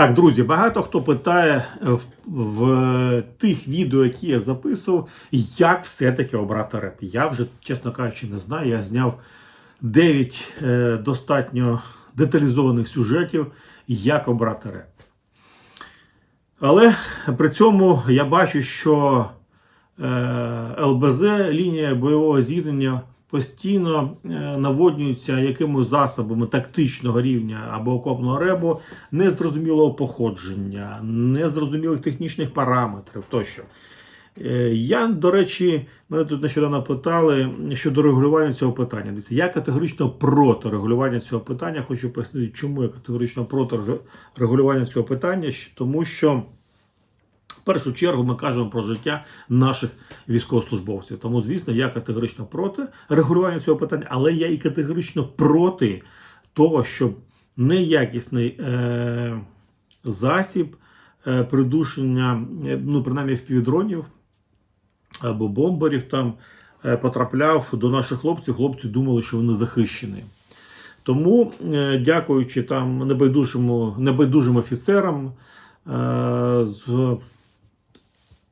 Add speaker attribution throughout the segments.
Speaker 1: Так, друзі, багато хто питає в, в тих відео, які я записував, як все-таки обрати реп. Я вже, чесно кажучи, не знаю. Я зняв 9 е, достатньо деталізованих сюжетів, як обрати реп. Але при цьому я бачу, що е, ЛБЗ, лінія бойового зіткнення, постійно е, наводнюється якимось засобами тактичного рівня або окопного ребу незрозумілого походження, незрозумілих технічних параметрів тощо. Е, Я, до речі, мене тут нещодавно питали щодо регулювання цього питання. Я категорично проти регулювання цього питання. Хочу пояснити, чому я категорично проти регулювання цього питання, тому що. Першу чергу ми кажемо про життя наших військовослужбовців. Тому, звісно, я категорично проти регулювання цього питання, але я і категорично проти того, щоб неякісний е, засіб е, придушення, е, ну, принаймні впівдронів або бомберів там е, потрапляв до наших хлопців. Хлопці думали, що вони захищені. Тому, е, дякуючи там небайдужим, небайдужим офіцерам, е, з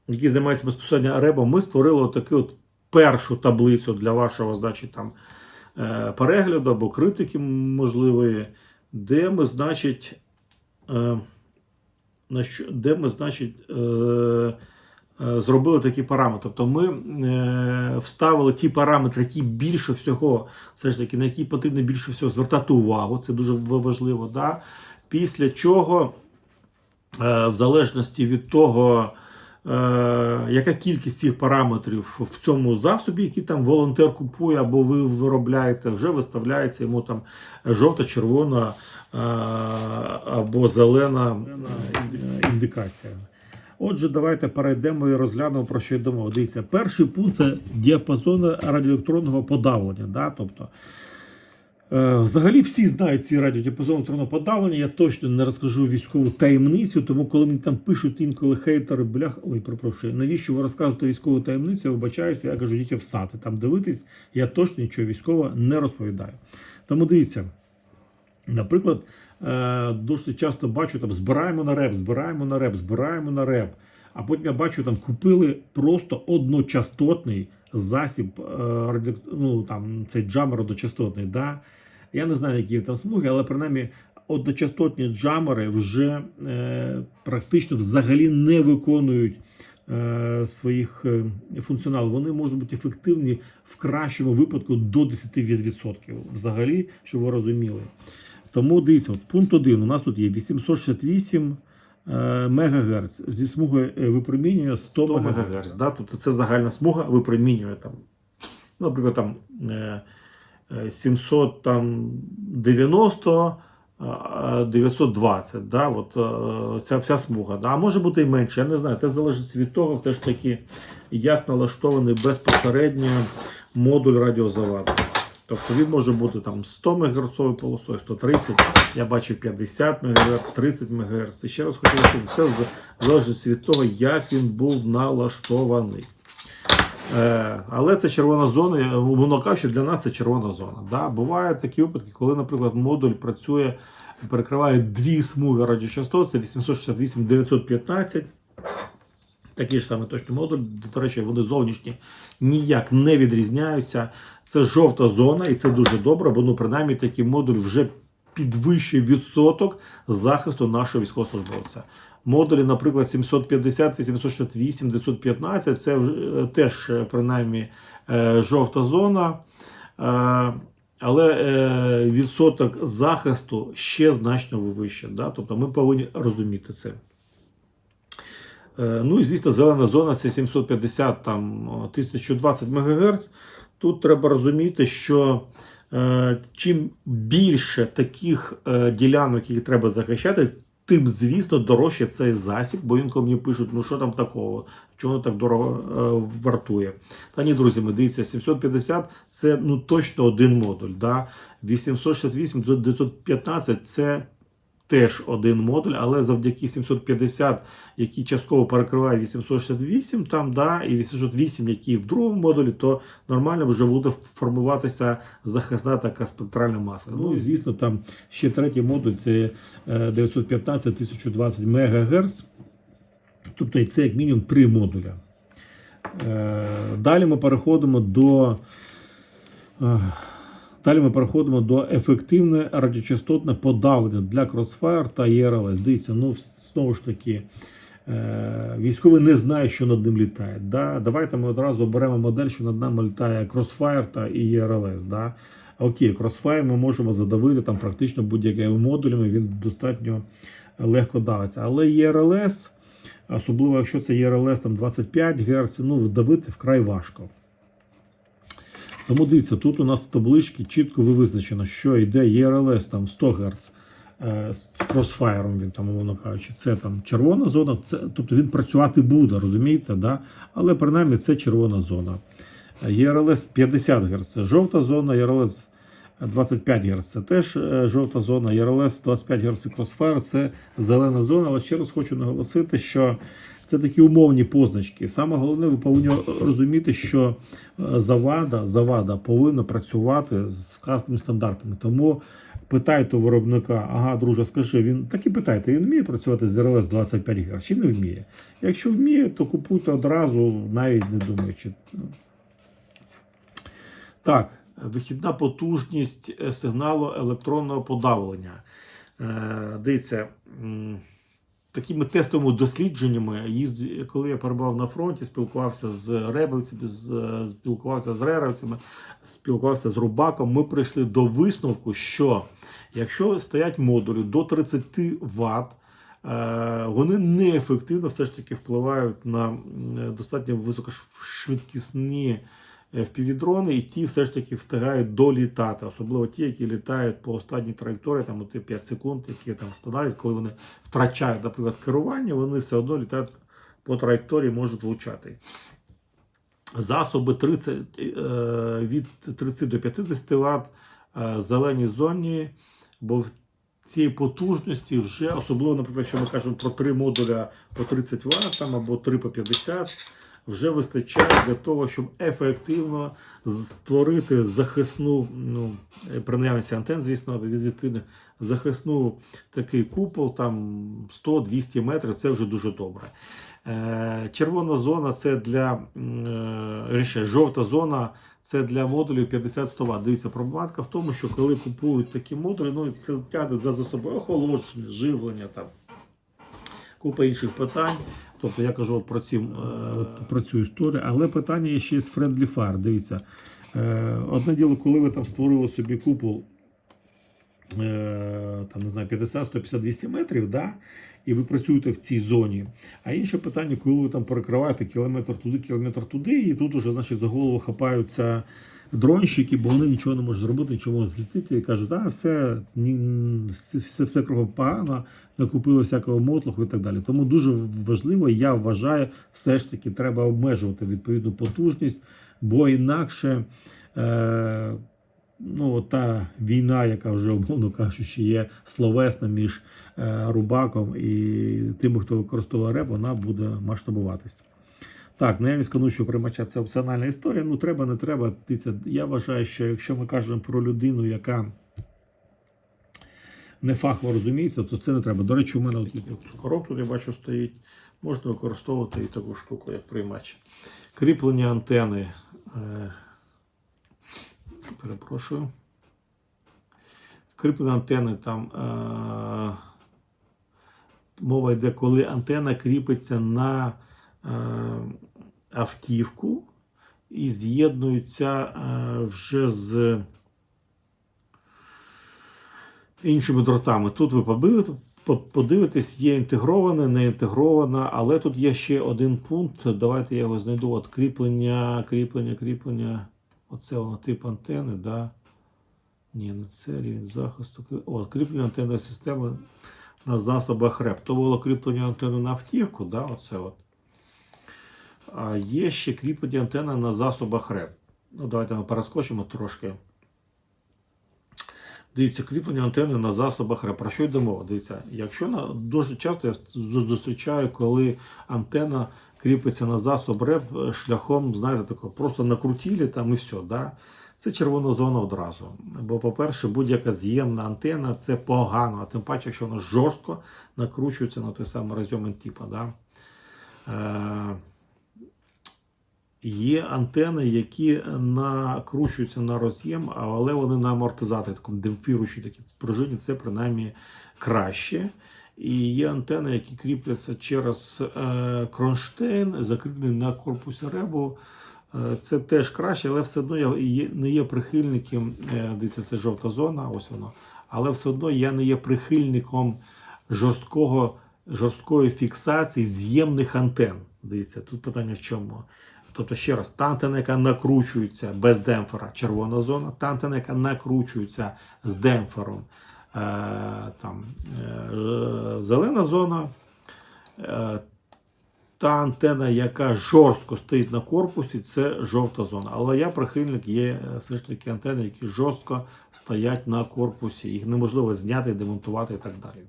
Speaker 1: які займаються безпосередньо ребом, ми створили таку от першу таблицю для вашого здачі там е, перегляду або критики можливої, де ми, значить, е, де ми, значить, е, зробили такі параметри. Тобто ми вставили ті параметри, які більше всього, все ж таки, на які потрібно більше всього звертати увагу. Це дуже важливо. Да? Після чого, в залежності від того, яка кількість цих параметрів в цьому засобі, який там волонтер купує або ви виробляєте, вже виставляється йому там жовта, червона е, або зелена е, індикація. Отже, давайте перейдемо і розглянемо про що йдемо. Дивіться, перший пункт це діапазон радіоелектронного подавлення. Да? Тобто, Е, Взагалі всі знають ці радіодіапазони електронного подавлення. Я точно не розкажу військову таємницю, тому коли мені там пишуть інколи хейтери, блях, ой, перепрошую, навіщо ви розказуєте військову таємницю? Я вибачаюся, я кажу, дітя в сати там дивитись. Я точно нічого військового не розповідаю. Тому дивіться, наприклад, е, досить часто бачу там збираємо на реп, збираємо на реп, збираємо на реп. А потім я бачу, там купили просто одночастотний засіб, е, ну там цей джамер одночастотний. Да? Я не знаю, які там смуги, але принаймні одночастотні джамери вже е, практично взагалі не виконують е, своїх е, функціоналів. Вони можуть бути ефективні в кращому випадку до 10%. Взагалі, щоб ви розуміли. Тому дивіться, от пункт 1. У нас тут є 868 е, МГц зі смугою е, випромінювання 100 МГц. Да? Тобто це загальна смуга випромінює там, наприклад, там 790, 920, да? От, е, ця вся смуга. Да? А може бути і менше, я не знаю. Це залежить від того, все ж таки, як налаштований безпосередньо модуль радіозаваду. Тобто він може бути там 100 МГц полосою, 130, я бачив 50 МГц, 30 МГц. І ще раз хочу сказати, все в залежності від того, як він був налаштований. Е, але це червона зона, я- умовно кажучи, для нас це червона зона. Да? Бувають такі випадки, коли, наприклад, модуль працює, перекриває дві смуги радіочастот, це 868 915. Такий ж самий точний модуль, до речі, вони зовнішні ніяк не відрізняються. Це жовта зона, і це дуже добре, бо ну, принаймні такий модуль вже підвищує відсоток захисту нашого військовослужбовця. Модулі, наприклад, 750, 868, 915 це е, теж е, принаймні е, жовта зона. Але відсоток захисту ще значно вищий. Да? Тобто ми повинні розуміти це. Ну і звісно, зелена зона це 750 там 1020 МГц. Тут треба розуміти, що чим більше таких е, ділянок, які треба захищати, тим, звісно, дорожче цей засіб, бо інколи мені пишуть, ну що там такого, чого так дорого е, вартує. Та ні, друзі, ми дивіться, 750 це ну точно один модуль. Да? 868 915 це теж один модуль, але завдяки 750, який частково перекриває 868, там, да, і 808, який в другому модулі, то нормально вже буде формуватися захисна така спектральна маска. Ну і звісно, там ще третій модуль це е, 915 1020 МГц. Тобто це як мінімум три модуля. Е, Далі ми переходимо до. Далі ми переходимо до ефективне радіочастотне подавлення для Crossfire та ERLS. Дивіться, ну знову ж таки, е, військовий не знає, що над ним літає. Да? Давайте ми одразу оберемо модель, що над нами літає Crossfire та ERLS. Да? Окей, Crossfire ми можемо задавити там практично будь-якими модулями, він достатньо легко давиться. Але ERLS, особливо якщо це ERLS там 25 Гц, ну, вдавити вкрай важко. Тому дивіться, тут у нас в табличці чітко визначено, що йде ERLS там 100 Гц е, з кросфайром, він там, умовно кажучи, це там червона зона, це, тобто він працювати буде, розумієте? Да? Але принаймні це червона зона. ERLS 50 Гц це жовта зона, ERLS 25 Гц це теж е, жовта зона, ERLS 25 Гц і Crossfire це зелена зона. Але ще раз хочу наголосити, що це такі умовні позначки. Саме головне, ви повинні розуміти, що е, завада, завада повинна працювати з вказаними стандартами. Тому питайте у виробника, ага, друже, скажи, він так і питайте, він вміє працювати з RLS 25 Гц чи не вміє? Якщо вміє, то купуйте одразу, навіть не думаючи. Так, вихідна потужність е, сигналу електронного подавлення. Е, Дивіться, такими тестовими дослідженнями, їзд- коли я перебував на фронті, спілкувався з ребельцями, з- спілкувався з реровцями, спілкувався з рубаком, ми прийшли до висновку, що якщо стоять модулі до 30 Вт, е, вони неефективно все ж таки впливають на достатньо високошвидкісні впівдрони, і ті все ж таки встигають долітати, особливо ті, які літають по останній траєкторії, там оті 5 секунд, які там встановлюють, коли вони втрачають, наприклад, керування, вони все одно літають по траєкторії, можуть влучати. Засоби 30, е, від 30 до 50 Вт е, зеленій зоні, бо в цієї потужності вже, особливо, наприклад, якщо ми кажемо про три модуля по 30 Вт або 3 по 50 вже вистачає для того, щоб ефективно створити захисну, ну, при наявності антен, звісно, від відповідних захисну такий купол, там 100-200 метрів, це вже дуже добре. Е, Червона зона це для е, ще, жовта зона. Це для модулів 50-100 Вт. Дивіться, проблематика в тому, що коли купують такі модулі, ну це тягне за, за собою охолодження, живлення там, купа інших питань. Тобто я кажу про, ці, е, про цю історію, але питання є ще з Friendly Fire. Дивіться, е, одне діло, коли ви там створили собі купол е, там, не знаю, 50, 150, 200 метрів, да? і ви працюєте в цій зоні. А інше питання, коли ви там перекриваєте кілометр туди, кілометр туди, і тут уже значить, за голову хапаються дронщики, бо вони нічого не можуть зробити, нічого злетіти і кажуть, а все, все, все, все кругом погано, накупили всякого мотлуху і так далі. Тому дуже важливо, я вважаю, все ж таки треба обмежувати відповідну потужність, бо інакше. Е, ну, та війна, яка вже, умовно кажучи, є словесна між е, Рубаком і тими, хто використовує реп, вона буде масштабуватись. Так, наявність канучого приймача це опціональна історія. Ну, треба, не треба. Я вважаю, що якщо ми кажемо про людину, яка не фахово розуміється, то це не треба. До речі, у мене от цукорок тут я бачу стоїть. Можна використовувати і таку штуку, як приймач. Кріплення антени. Е, перепрошую. Кріплення антени там е, мова йде, коли антена кріпиться на е, автівку і з'єднується е, вже з іншими дротами. Тут ви подивитесь, є інтегрована, не інтегрована, але тут є ще один пункт. Давайте я його знайду. От кріплення, кріплення, кріплення. Оце воно тип антени, да? Ні, не це рівень захисту. О, кріплення антенної системи на засобах РЕП. То було кріплення антени на автівку, да? Оце от. А є ще кріплення антени на засобах РЕП. Ну, давайте ми перескочимо трошки. Дивіться, кріплення антени на засобах РЕП. Про що йде мова? Дивіться, якщо на дуже часто я зустрічаю, коли антена кріпиться на засоб РЕП е, шляхом, знаєте, такого, просто накрутили там і все. Да? Це червона зона одразу. Бо, по-перше, будь-яка з'ємна антена це погано, а тим паче, якщо вона жорстко накручується на той самий розйом типа. Да? Е, Є антени, які накручуються на роз'єм, але вони на амортизаторі, такому демпфіруючі такі пружині, це принаймні краще. І є антени, які кріпляться через е, кронштейн, закріплені на корпусі ребу. Е, Це теж краще, але все одно я не є прихильником. е, Дивіться, це жовта зона, ось воно. Але все одно я не є прихильником жорсткого, жорсткої фіксації з'ємних антен. Дивіться, тут питання в чому. Тобто, ще раз, та антена, яка накручується без демпфера, червона зона, та антена, яка накручується з демпфером, е, там, е, зелена зона, е, та антена, яка жорстко стоїть на корпусі, це жовта зона. Але я прихильник є е, все ж таки антени, які жорстко стоять на корпусі. Їх неможливо зняти, демонтувати і так далі.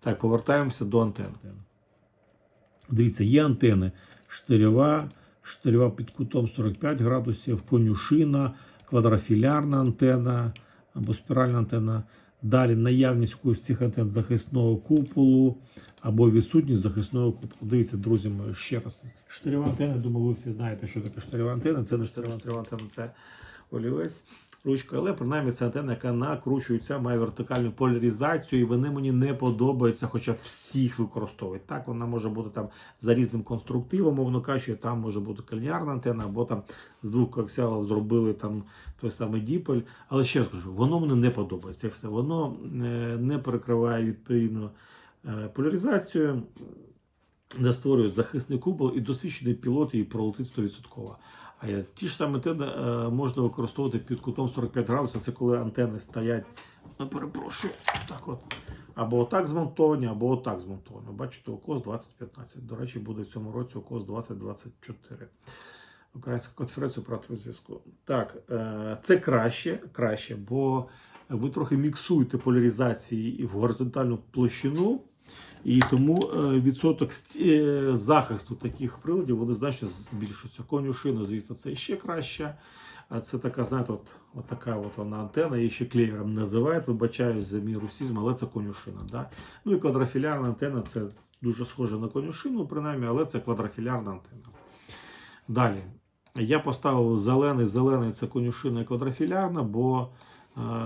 Speaker 1: Так, повертаємося до антен. Дивіться, є антени штирьова, штирьова під кутом 45 градусів, конюшина, квадрофілярна антена або спіральна антена. Далі наявність якогось цих антен захисного куполу або відсутність захисного куполу. Дивіться, друзі мої, ще раз. Штирьова антена, думаю, ви всі знаєте, що таке штирьова антена. Це не штирьова антена, це олівець. Ручка, але принаймні це антенна, яка накручується, має вертикальну поляризацію, і вони мені не подобаються, хоча всіх використовують. Так, вона може бути там за різним конструктивом, мовно кажучи, там може бути кальніарна антенна, або там з двох коаксіалів зробили там той самий діпель. Але ще скажу, воно мені не подобається. Все воно е, не перекриває відповідно е, поляризацію, не створює захисний купол, і досвідчений пілот її пролетить 100%. Ті ж самі антени е, можна використовувати під кутом 45 градусів. Це коли антени стоять, ну, перепрошую, так от. Або отак змонтовані, або отак змонтовані. Бачите, ОКОС 2015. До речі, буде в цьому році ОКОС 2024. Українська конференція про зв'язку. Так, е, це краще, краще, бо ви трохи міксуєте поляризації в горизонтальну площину. І тому е, відсоток е, захисту таких приладів вони значно збільшуються. Конюшина, звісно, це ще краще. Це така, знаєте, от, от така от вона антенна, її ще клеєром називають, вибачаюсь за мій русізм, але це конюшина. Да? Ну і квадрофілярна антенна це дуже схоже на конюшину, принаймні, але це квадрофілярна антенна. Далі. Я поставив зелений, зелений це конюшина і квадрофілярна, бо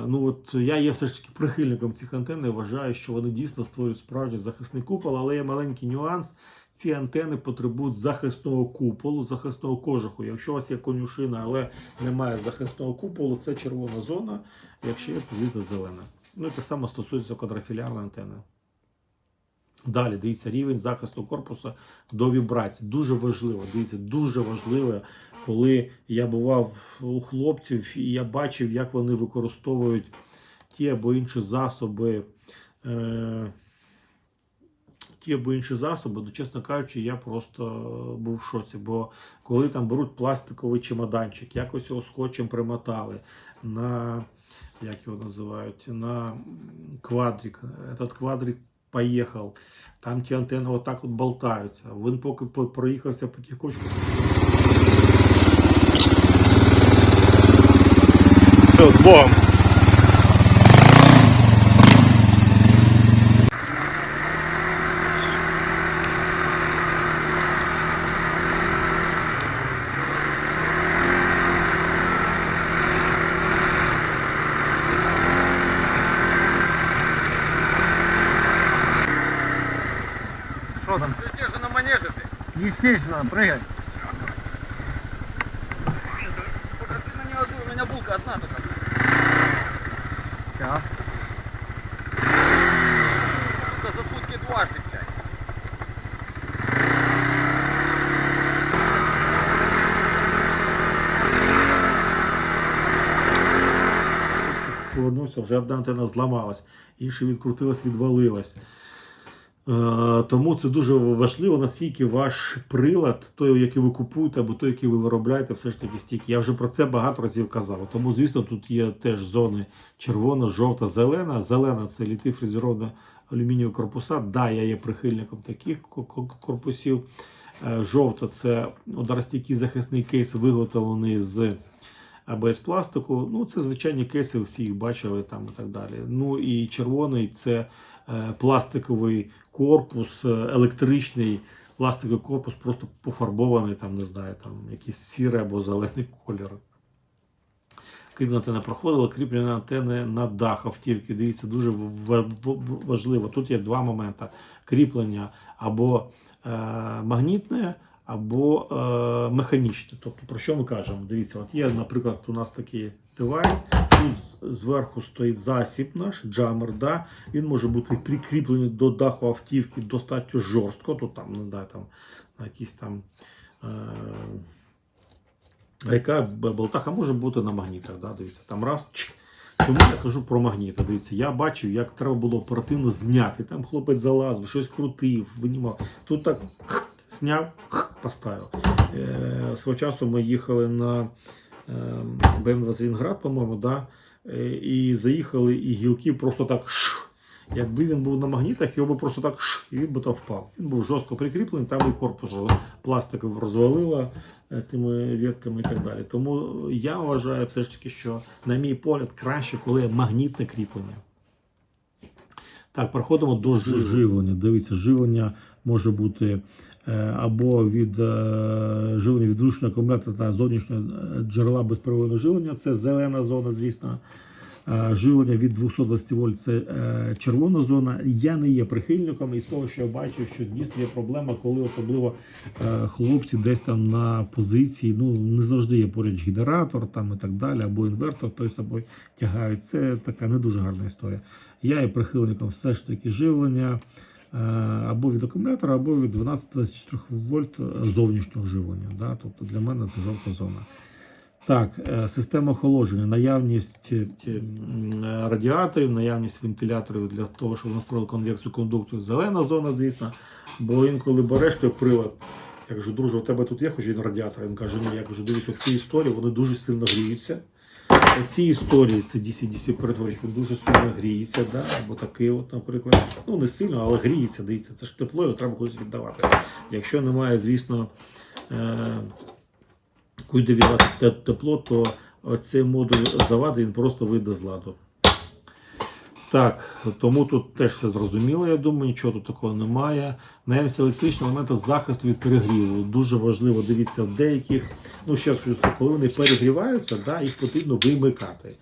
Speaker 1: ну от я є все ж таки прихильником цих антенн і вважаю, що вони дійсно створюють справді захисний купол, але є маленький нюанс. Ці антени потребують захисного куполу, захисного кожуху. Якщо у вас є конюшина, але немає захисного куполу, це червона зона. Якщо є, звісно зелена. Ну і те саме стосується квадрофілярної антени. Далі дивіться рівень захисту корпусу до вібрацій. Дуже важливо. Дивіться, дуже важливо, коли я бував у хлопців і я бачив, як вони використовують ті або інші засоби. Е- ті або інші засоби, ну, чесно кажучи, я просто був в шоці. Бо коли там беруть пластиковий чемоданчик, якось його скотчем примотали на як його називають, на квадрик. Этот квадрик поїхав. Там ті вот отак от болтаються. Він поки по- проїхався по тих кочках.
Speaker 2: Все, з Богом.
Speaker 3: Что там?
Speaker 4: Ты же на манеже ты.
Speaker 3: Естественно, прыгай.
Speaker 4: Только ты на нее одну, у меня булка одна только.
Speaker 3: Сейчас.
Speaker 4: Это за сутки дважды, блядь.
Speaker 1: Повернувся, вже одна антенна зламалась, інша відкрутилась, відвалилась. Е, Тому це дуже важливо, наскільки ваш прилад, той, який ви купуєте, або той, який ви виробляєте, все ж таки стійкий. Я вже про це багато разів казав. Тому, звісно, тут є теж зони червона, жовта, зелена. Зелена це літи фрезеровані алюмінієві корпуса. Да, я є прихильником таких ко- ко- корпусів. Е, Жовта це ударостійкий захисний кейс, виготовлений з АБС пластику. Ну, це звичайні кейси, всі їх бачили там і так далі. Ну і червоний це е, пластиковий корпус, е, електричний пластиковий корпус, просто пофарбований, там, не знаю, там якийсь сірий або зелений кольор. Кріплення антени проходило, кріплення антени на дах автівки. Дивіться, дуже важливо. Тут є два моменти: кріплення або е, магнітне, або е, механічне. Тобто, про що ми кажемо? Дивіться, от є, наприклад, у нас такий девайс. Тут зверху стоїть засіб наш, джамер. Да? Він може бути прикріплений до даху автівки достатньо жорстко. Тут там, не знаю, там на якісь там. Е, яка болтаха може бути на магнітах? Да? Дивіться, там раз. чик. Чому я кажу про магніти? Дивіться, я бачив, як треба було оперативно зняти. Там хлопець залазив, щось крутив, винімав. Тут так зняв, поставив. Е, свого часу ми їхали на БМ-2 по-моєму, да? е, і заїхали, і гілки просто так. шх. Якби він був на магнітах, його би просто так шх, і він би там впав. Він був жорстко прикріплений, там і корпус пластиків розвалило е, тими вітками і так далі. Тому я вважаю все ж таки, що, на мій погляд, краще, коли магнітне кріплення. Так, переходимо до жи- живлення. Дивіться, живлення може бути е, або від е, живлення від зручного акумулятора та зовнішнього е, джерела безперервного живлення. Це зелена зона, звісно. Е, Живлення від 220 вольт це е, червона зона. Я не є прихильником із того, що я бачу, що дійсно є проблема, коли особливо е, хлопці десь там на позиції, ну не завжди є поруч генератор там і так далі, або інвертор той з собою тягають. Це така не дуже гарна історія. Я є прихильником все ж таки живлення або від акумулятора, або від 12-24 вольт зовнішнього живлення. Да? Тобто для мене це жовта зона. Так, е, система охолодження, наявність е, радіаторів, наявність вентиляторів для того, щоб настроїли конвекцію кондукцію. Зелена зона, звісно. Бо інколи береш той прилад. Я кажу, друже, у тебе тут є хоч один радіатор? Він каже, ні, я кажу, дивись, ці історії вони дуже сильно гріються. Ці історії, це DC-DC перетворювач, він дуже сильно гріється, да? або такий, от, наприклад. Ну, не сильно, але гріється, дивіться, це ж тепло, його треба кудись віддавати. Якщо немає, звісно, е- куди віддати те- тепло, то цей модуль завади він просто вийде з ладу. Так, тому тут теж все зрозуміло, я думаю, нічого тут такого немає. Наявність електричного елемента захисту від перегріву. Дуже важливо, дивіться, в деяких, ну ще раз коли вони перегріваються, да, їх потрібно вимикати.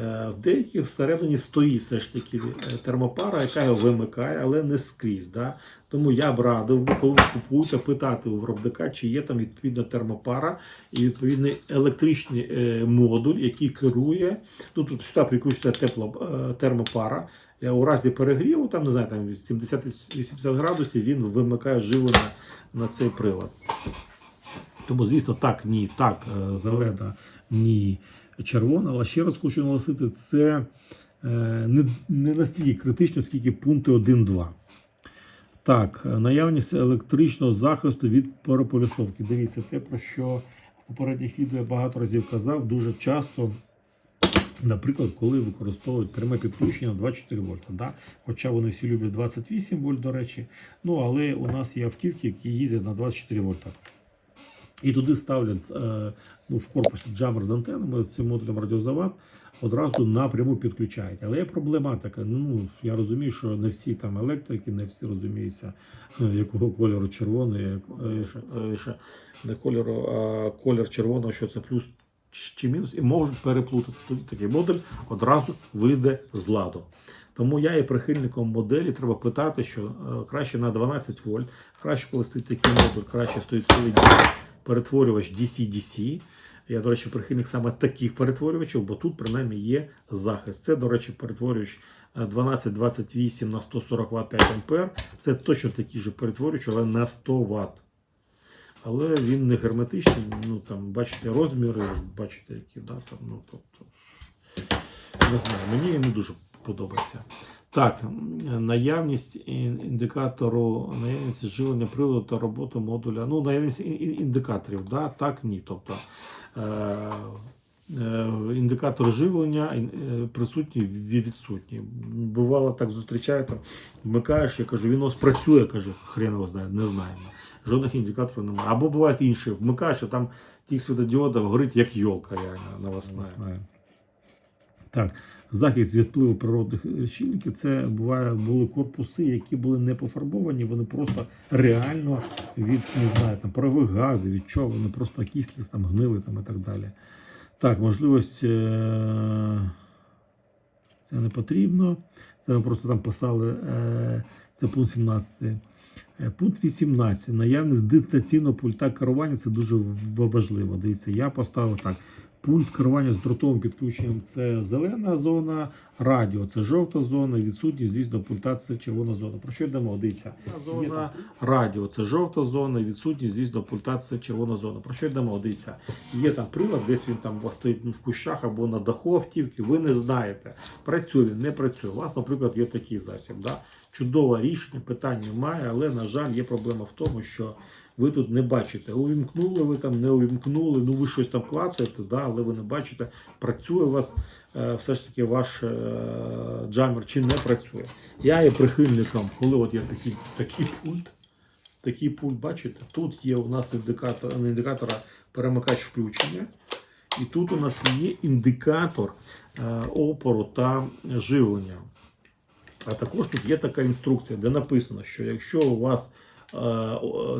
Speaker 1: Е, В деяких всередині стоїть все ж таки е, термопара, яка його вимикає, але не скрізь. Да? Тому я б радив, коли купуєте, питати у виробника, чи є там відповідна термопара і відповідний електричний е, модуль, який керує. Ну, тут сюди прикручується тепло, е, термопара. У разі перегріву, там не знаю, там 70-80 градусів він вимикає живлення на цей прилад. Тому, звісно, так, ні, так, зелена, ні, червона, але ще раз хочу наголосити, це е, не, не настільки критично, скільки пункти 1-2. Так, е, наявність електричного захисту від переполюсовки. Дивіться, те, про що в попередніх відео я багато разів казав, дуже часто. Наприклад, коли використовують пряме підключення на 24 вольта. Да? Хоча вони всі люблять 28 вольт, до речі. Ну, але у нас є автівки, які їздять на 24 вольта. І туди ставлять е, ну, в корпусі джамер з антенами, цим модулем радіозавод, одразу напряму підключають. Але є проблема така. Ну, я розумію, що не всі там електрики, не всі розуміються, е, якого кольору червоний, е, ще- не кольору, а колір червоного, що це плюс чи мінус, і можуть переплутати. Тоді такий модуль одразу вийде з ладу. Тому я є прихильником моделі, треба питати, що краще на 12 вольт, краще, коли стоїть такий модуль, краще стоїть перетворювач DC-DC. Я, до речі, прихильник саме таких перетворювачів, бо тут принаймні є захист. Це, до речі, перетворювач е, 1228 на 140 Вт 5 А. Це точно такий же перетворювач, але на 100 Вт. Але він не герметичний. Ну там бачите розміри, бачите, які да, там, ну, тобто, не знаю, мені він не дуже подобається. Так, наявність індикатору, наявність живлення приладу та роботу модуля. Ну, наявність ін- ін- індикаторів, да, так, ні. Тобто е, е, індикатор живлення е, присутній відсутній. Бувало так зустрічаєте, вмикаєш, я кажу, він у вас працює, я кажу, хрен його знає, не знаємо. Жодних індикаторів немає. Або бувають інші, вмикаєш, а там тих світодіодів горить як йолка реально навесна. Так, захист від впливу природних лічильників це буває були корпуси, які були не пофарбовані, вони просто реально від не знаю, там парових газів, від чого вони просто кислі, там гнили там і так далі. Так, можливість. Е- це не потрібно. Це ми просто там писали. Е- це пункт 17. Е, Пункт 18. Наявність дистанційного пульта керування це дуже важливо. Дивіться, я поставив так. Пункт керування з дротовим підключенням це зелена зона, радіо це жовта зона, відсутність, звісно, пульта це червона зона. Про що йдемо? Дивіться. Зона радіо це жовта зона, відсутність, звісно, пульта це червона зона. Про що йдемо? Дивіться. Є там прилад, десь він там у вас стоїть в кущах або на даху автівки, ви не знаєте, працює він, не працює. У вас, наприклад, є такий засіб. Да? Чудове рішення, питань немає, але, на жаль, є проблема в тому, що ви тут не бачите. Увімкнули ви там, не увімкнули, ну ви щось там клацаєте, да, але ви не бачите, працює у вас е, все ж таки ваш е, джамер чи не працює. Я є прихильником, коли от є такий, такий пульт. Такий пульт, бачите, тут є у нас індикатор, не індикатор, перемикач включення. І тут у нас є індикатор е, опору та живлення. А також тут є така інструкція, де написано, що якщо у вас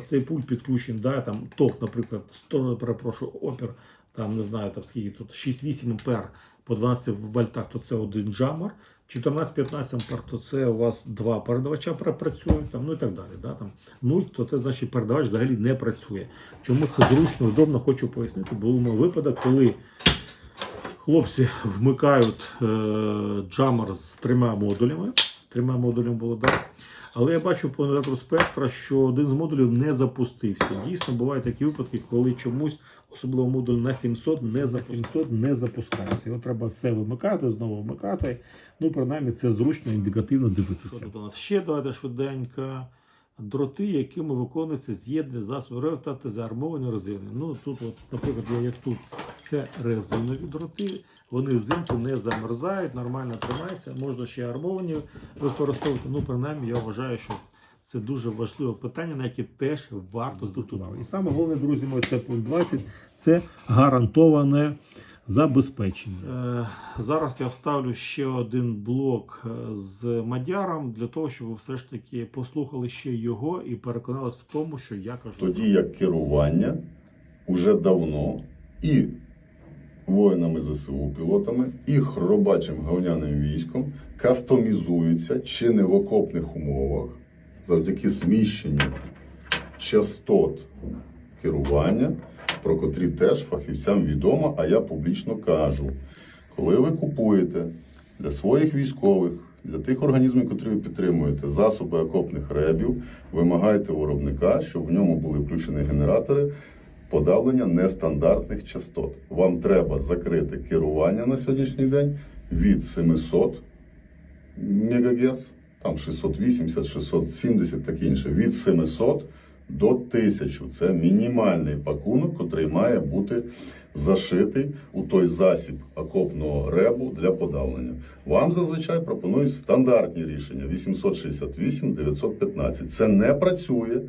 Speaker 1: цей пульт підключений, да, там ток, наприклад, 100, перепрошую, опір, там не знаю, там скільки тут 6-8 ампер по 12 вольтах, то це один джамер. 14-15 ампер, то це у вас два передавача працюють, там, ну і так далі. Да, там 0, то це значить передавач взагалі не працює. Чому це зручно, удобно, хочу пояснити. Був у випадок, коли хлопці вмикають е, джамер з трьома модулями. Трьома модулями було, так. Але я бачу по спектра, що один з модулів не запустився. Дійсно, бувають такі випадки, коли чомусь, особливо модуль на 700, не, запу... 700 не запускається. Його треба все вимикати, знову вмикати. Ну, принаймні, це зручно індикативно дивитися. Тут у нас ще давайте швиденько. Дроти, якими виконується з'єднання засобів РФ та заармовані резини. Ну тут, от, наприклад, як тут це резинові дроти, вони взимку не замерзають, нормально тримаються. Можна ще армовані використовувати. Ну, принаймні, я вважаю, що це дуже важливе питання, на яке теж варто звернути увагу. І саме головне, друзі мої, це пункт 20 це гарантоване забезпечення. Е, зараз я вставлю ще один блок е, з Мадяром для того, щоб ви все ж таки послухали ще його і переконались в тому, що я кажу.
Speaker 2: Тоді як керування уже давно і воїнами ЗСУ пілотами, і хробачим говняним військом кастомізуються чи не в окопних умовах завдяки зміщенню частот керування, про котрі теж фахівцям відомо, а я публічно кажу. Коли ви купуєте для своїх військових, для тих організмів, котрі ви підтримуєте, засоби окопних ребів, вимагайте виробника, щоб в ньому були включені генератори подавлення нестандартних частот. Вам треба закрити керування на сьогоднішній день від 700 МГц, там 680, 670, таке інше, від 700 до 1000. Це мінімальний пакунок, який має бути зашитий у той засіб окопного ребу для подавлення. Вам зазвичай пропонують стандартні рішення 868, 915. Це не працює.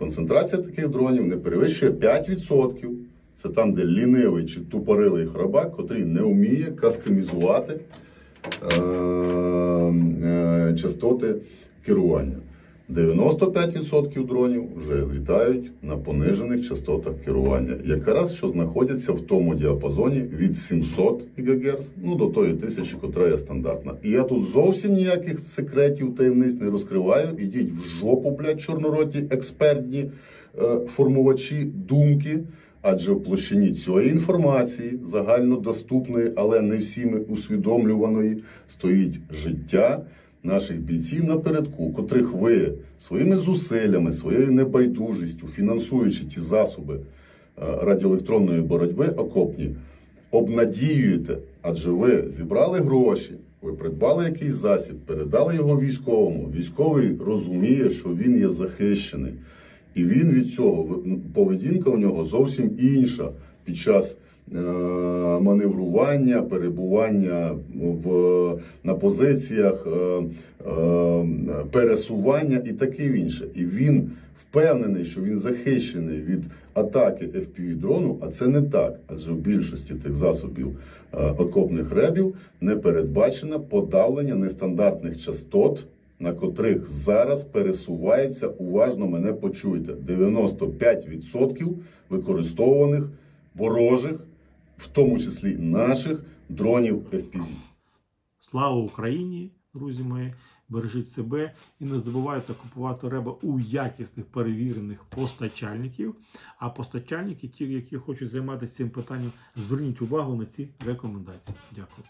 Speaker 2: Концентрація таких дронів не перевищує 5%. Це там, де лінивий чи тупорилий хробак, котрий не вміє кастомізувати е, е, частоти керування. 95% дронів вже літають на понижених частотах керування, якраз що знаходяться в тому діапазоні від 700 ГГц ну, до тої тисячі, котра є стандартна. І я тут зовсім ніяких секретів таємниць не розкриваю. Ідіть в жопу, блядь, чорнороті, експертні е, формувачі думки. Адже в площині цієї інформації, загальнодоступної, але не всіми усвідомлюваної, стоїть життя наших бійців напередку, котрих ви своїми зусиллями, своєю небайдужістю, фінансуючи ті засоби е, радіоелектронної боротьби окопні, обнадіюєте, адже ви зібрали гроші, Ви придбали якийсь засіб, передали його військовому. Військовий розуміє, що він є захищений. І він від цього поведінка у нього зовсім інша під час маневрування, перебування в, на позиціях, е, е, пересування і таке інше. І він впевнений, що він захищений від атаки FPV дрону, а це не так, адже в більшості тих засобів е, окопних ребів не передбачено подавлення нестандартних частот на котрих зараз пересувається, уважно мене почуйте, 95% використовуваних ворожих, в тому числі наших дронів FPV.
Speaker 1: Слава Україні, друзі мої! Бережіть себе і не забувайте купувати реба у якісних перевірених постачальників. А постачальники, ті, які хочуть займатися цим питанням, зверніть увагу на ці рекомендації. Дякую.